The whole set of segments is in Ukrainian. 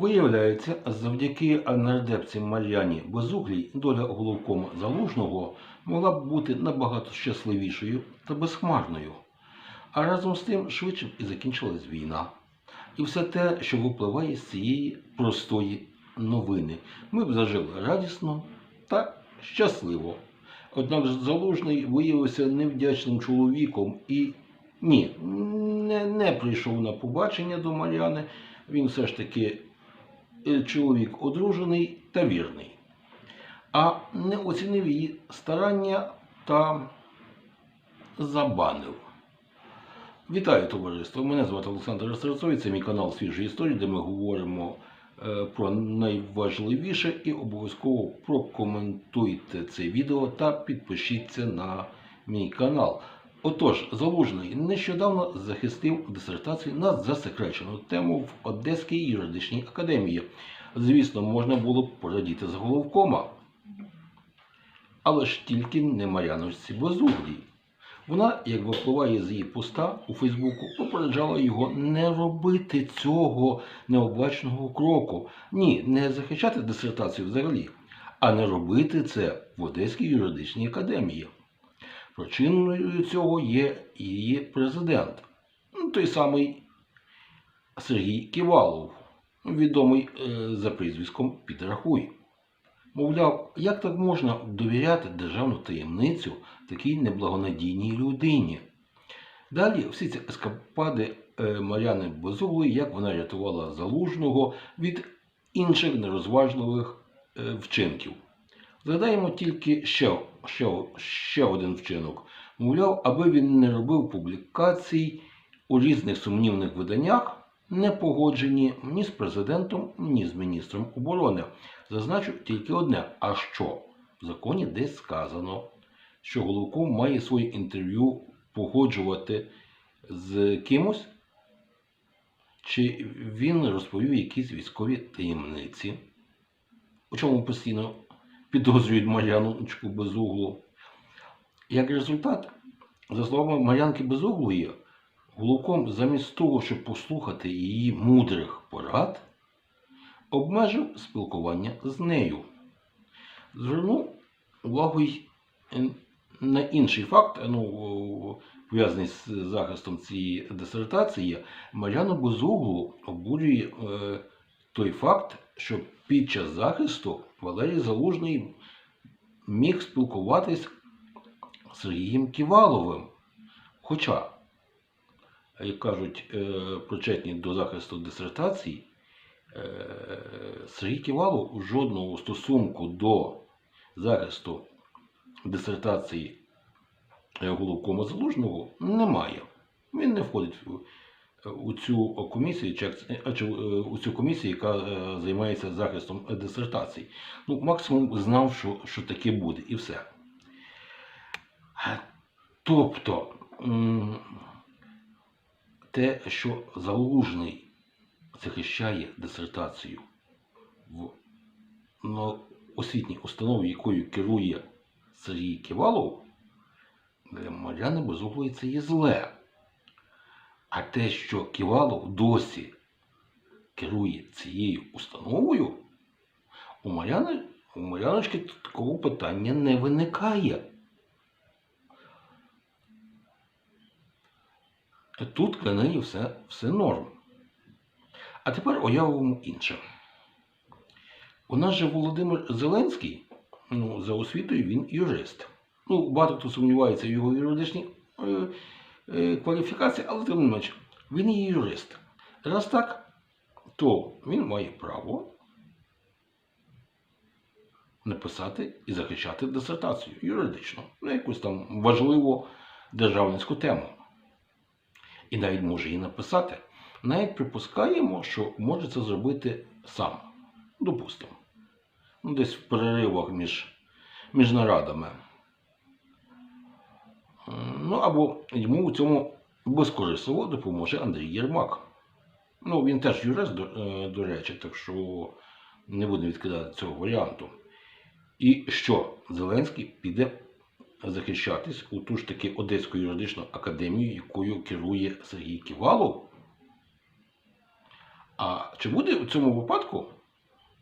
Виявляється, завдяки нардепці Мар'яні Безуглій доля головкома Залужного могла б бути набагато щасливішою та безхмарною. А разом з тим швидше б і закінчилась війна. І все те, що випливає з цієї простої новини, ми б зажили радісно та щасливо. Однак Залужний виявився невдячним чоловіком і ні, не, не прийшов на побачення до Мар'яни. Він все ж таки чоловік одружений та вірний, а не оцінив її старання та забанив. Вітаю товариство! Мене звати Олександр Растерцовий, це мій канал Свіжі історії, де ми говоримо е, про найважливіше і обов'язково прокоментуйте це відео та підпишіться на мій канал. Отож, Залужний нещодавно захистив дисертацію на засекречену тему в Одеській юридичній академії. Звісно, можна було б порадіти з головкома. Але ж тільки не Мар'яновці Безуглій. Вона, як випливає з її поста у Фейсбуку, попереджала його не робити цього необачного кроку. Ні, не захищати дисертацію взагалі, а не робити це в Одеській юридичній академії. Причиною цього є її президент, ну, той самий Сергій Ківалов, відомий е, за прізвиськом Підрахуй. Мовляв, як так можна довіряти державну таємницю такій неблагонадійній людині? Далі всі ці ескапади е, Мар'яни Безуглої, як вона рятувала залужного від інших нерозважливих е, вчинків. Згадаємо тільки ще, ще, ще один вчинок. Мовляв, аби він не робив публікацій у різних сумнівних виданнях, не погоджені ні з президентом, ні з міністром оборони. Зазначу тільки одне: а що? В законі десь сказано, що Головков має своє інтерв'ю погоджувати з кимось, чи він розповів якісь військові таємниці, у чому постійно підозрюють Мар'яночку Безуглу. Як результат, за словами Мар'янки Безуглої, Головком замість того, щоб послухати її мудрих порад, обмежив спілкування з нею. Звернув увагу й на інший факт, ну, пов'язаний з захистом цієї дисертації, Мар'яну Безуглу обурює е, той факт, що під час захисту Валерій Залужний міг спілкуватись з Сергієм Ківаловим. Хоча, як кажуть, е, причетні до захисту дисертацій, е, Сергій Ківалов жодного стосунку до захисту дисертації головкома Залужного немає. Він не входить в у цю комісію, чи, е, у цю комісію, яка е, займається захистом дисертацій. Ну, максимум знав, що, що таке буде, і все. Тобто, те, що залужний захищає дисертацію в ну, освітній установі, якою керує Сергій Ківалов, для Мар'яни Безуглої це є зле. А те, що Ківалов досі керує цією установою, у Мар'яни, у Мар'яночки такого питання не виникає. Тут для неї все, все норм. А тепер уявимо інше. У нас же Володимир Зеленський, ну, за освітою він юрист. Ну, багато хто сумнівається в його юридичній е, кваліфікації, але тим не менше, він є юрист. Раз так, то він має право написати і захищати дисертацію юридично, на якусь там важливу державницьку тему. І навіть може її написати. Навіть припускаємо, що може це зробити сам. Допустимо. Ну, десь в переривах між, між нарадами. Ну або йому у цьому безкорисливо допоможе Андрій Єрмак. Ну, він теж юрист, до, е, до речі, так що не будемо відкидати цього варіанту. І що Зеленський піде захищатись у ту ж таки Одеську юридичну академію, якою керує Сергій Ківалов. А чи буде в цьому випадку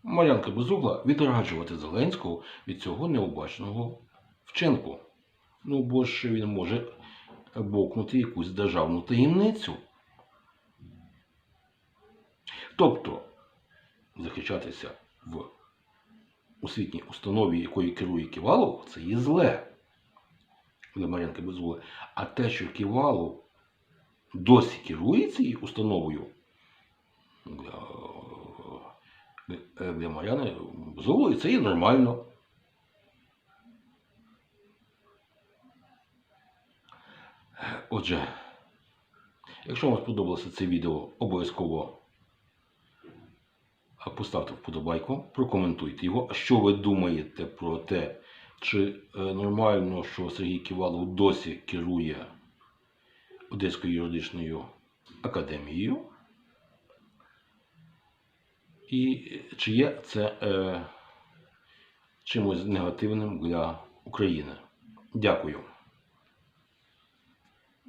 Мар'янка Безугла відраджувати Зеленського від цього необачного вчинку? Ну, бо ж він може бокнути якусь державну таємницю. Тобто захищатися в освітній установі, якою керує Ківалов, це є зле для Мар'янки Безугли. А те, що Ківалов досі керує цією установою, для, для- Мар'яни Безуглої це є нормально. Отже, якщо вам сподобалося це відео, обов'язково поставте вподобайку, прокоментуйте його. А що ви думаєте про те, чи е, нормально, що Сергій Ківалов досі керує Одеською юридичною академією? І чи є це е, чимось негативним для України? Дякую.